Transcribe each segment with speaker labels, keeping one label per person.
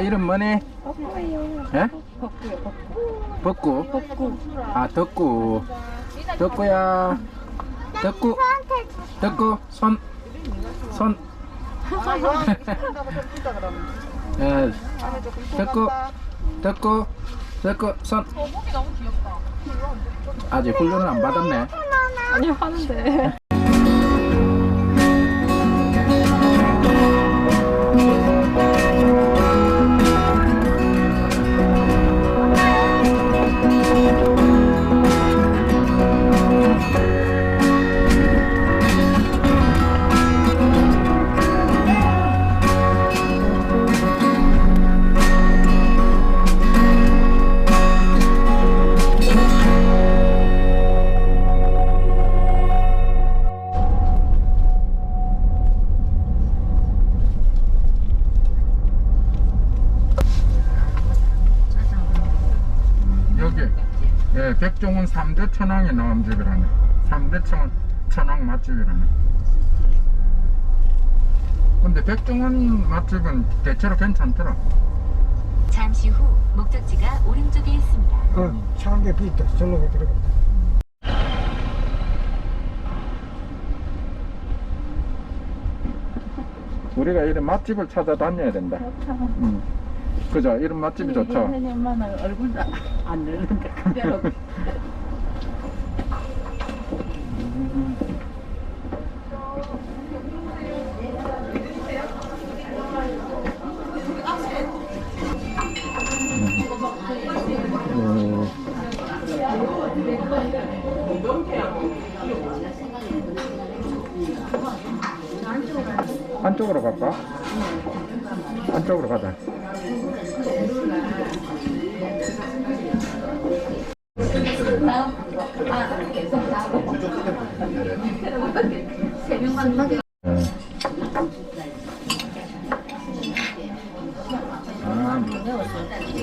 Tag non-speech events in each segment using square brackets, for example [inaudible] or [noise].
Speaker 1: 이름 뭐니?
Speaker 2: 예? 벚구.
Speaker 1: 아 덕구. 덕구야. 덕구. 덕구 손. 손. [laughs] 예. 덕구. 덕구. 덕구 손. 아직 훈련을 안 받았네.
Speaker 2: 아니요, 하는데.
Speaker 1: 예, 백종원 3대 천왕의 나음집이라네 3대 천, 천왕 맛집이라네 근데 백종원 맛집은 대체로 괜찮더라
Speaker 3: 잠시 후 목적지가 오른쪽에 있습니다.
Speaker 4: 어, 차한개 비있다. 절로 들어가.
Speaker 1: 우리가 이런 맛집을 찾아다녀야 된다 음. 그죠 이런 맛집이 좋죠
Speaker 2: 엄마는 얼굴도 안 늘는데 그대로. [laughs]
Speaker 1: 음. 안쪽으로 갈까? 안쪽으로 가자. 네. 아,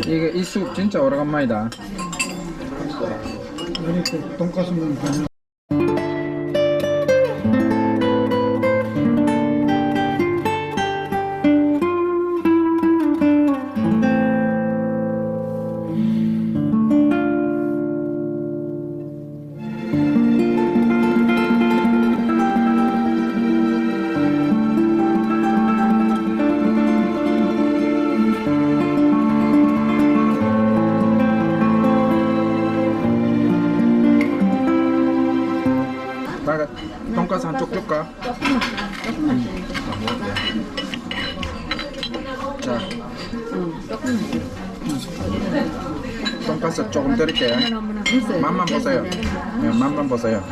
Speaker 1: 이게 이숲 진짜 오래간만이다.
Speaker 4: 이렇게 돈가스 먹
Speaker 1: 돈가스 조금 드릴게요. 맛만 보세요. 네, 맛만 보세요.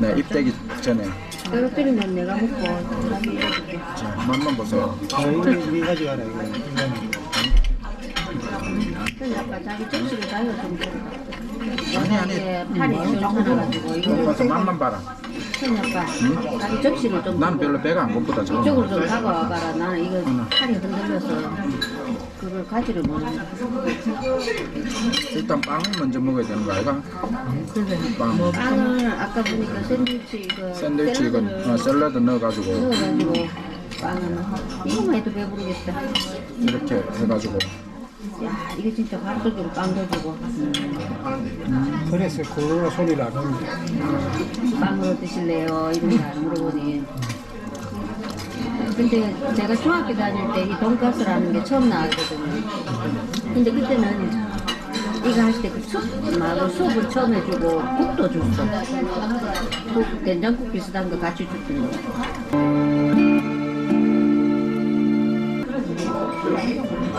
Speaker 1: 네, 입대기 전에.
Speaker 2: 떨어뜨리면 내가 먹고.
Speaker 1: 자, 맛만 보세요.
Speaker 4: 가라 이거.
Speaker 2: 자기 좀.
Speaker 1: 아니, 아니.
Speaker 2: 판이 시원찮아가지고 이거
Speaker 1: 돈가스 맛만 봐라.
Speaker 2: 그러니까 자기 접시를 좀.
Speaker 1: 나는 별로 배가 안 고프다,
Speaker 2: 이쪽으로
Speaker 1: 저거.
Speaker 2: 좀 다가와봐라. 나는 이거 팔이 흔들려서 그걸 가지를 못해.
Speaker 1: 일단 빵을 먼저 먹어야 되는 거 아이가? 빵.
Speaker 2: 빵을 아까 보니까 샌드위치 이거
Speaker 1: 샌드위치 이거 어, 샐러드 넣어가지고
Speaker 2: 넣어가지고 빵은 이거만 해도 배부르겠다.
Speaker 1: 이렇게 해가지고
Speaker 2: 야 이거 진짜 밥도둑으로 빵 가지고
Speaker 4: 그래서 그 소리를 안 하는데.
Speaker 2: 빵으로 드실래요? 이런 거 안 물어보니. 근데 제가 중학교 다닐 때 이 돈가스라는 게 처음 나왔거든요. 근데 그때는 이거 할 때그 숲, 말고 수업을 처음 해주고 국도 줬어. 국, 된장국 비슷한 거 같이 줬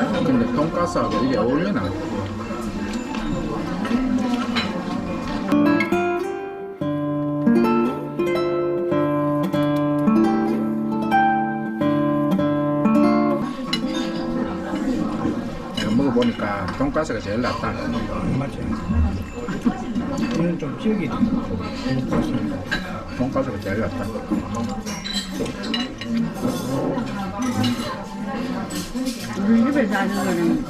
Speaker 1: 근데 돈가스하고 이게 어울리나? 먹어보니까 돈가스가 제일 낫다.
Speaker 4: 맞지? 이는 좀. 돈가스.
Speaker 1: 돈가스가 제일 낫다.
Speaker 2: 우리 집에 사는 거는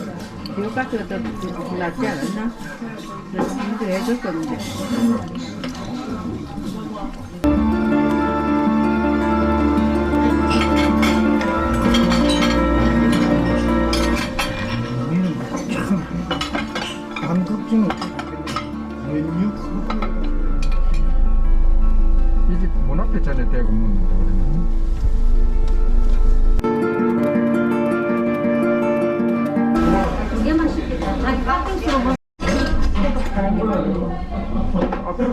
Speaker 2: 이것까지가 더 낫지 않았나? 그래서 해줬었는데. 이집 문 앞에 전에 대고 묻는데 그랬나?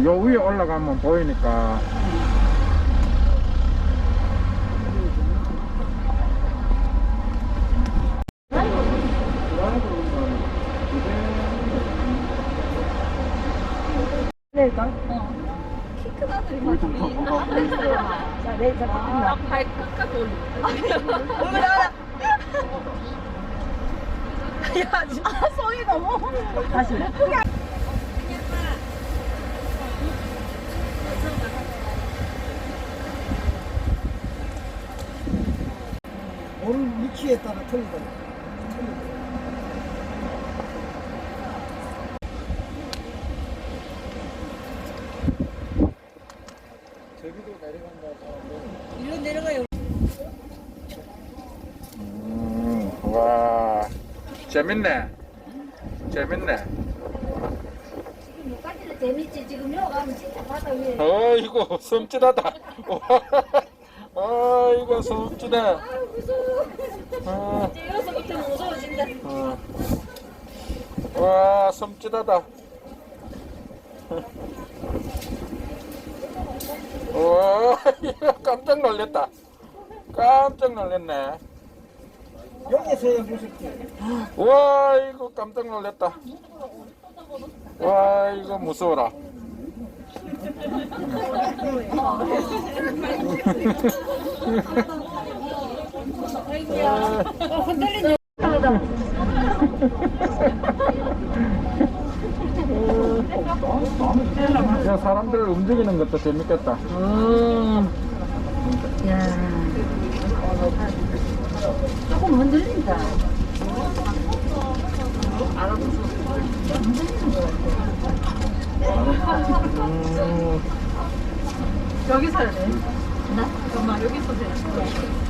Speaker 5: 예, 요 위에 올라가면 보이니까.
Speaker 4: 오늘 위치에 따라 틀리다. 저기도 내려간다.
Speaker 5: 음, 와, 재밌네. 재밌네.
Speaker 2: 재밌지? 지금 여기 가면 진짜 바다 위에.
Speaker 5: 어이구, 섬찟하다. 어이구, 섬찟해. 아, 무서워.
Speaker 2: 여기서부터 무서워진다.
Speaker 5: 어. 와, 섬찟하다. 와, [laughs] 깜짝 놀랐다. 깜짝 놀랐네.
Speaker 4: 여기서야 무섭지.
Speaker 5: 와, 이거 깜짝 놀랐다. 와, 이거 무서워라. [laughs] 야, 사람들 움직이는 것도 재밌겠다.
Speaker 2: 어. 야. 조금 흔들린다.
Speaker 5: 음,
Speaker 6: 여기 서야 돼. 나? 엄마 여기 서야 돼.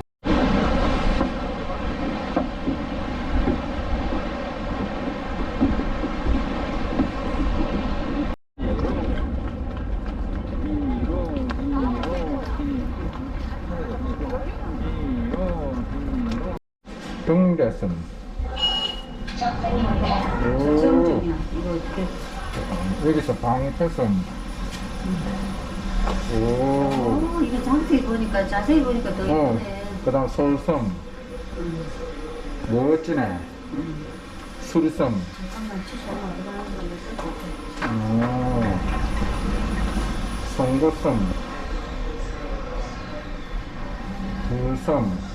Speaker 2: 이렇게.
Speaker 5: 여기서 방패섬. 오,
Speaker 2: 어, 이거 자세히 보니까 자세히 보니까 더
Speaker 5: 어,
Speaker 2: 이쁘네.
Speaker 5: 그 다음 서울섬. 멋지네. 수리섬.
Speaker 2: 잠깐만 건데
Speaker 5: 오, 송도섬. 불섬.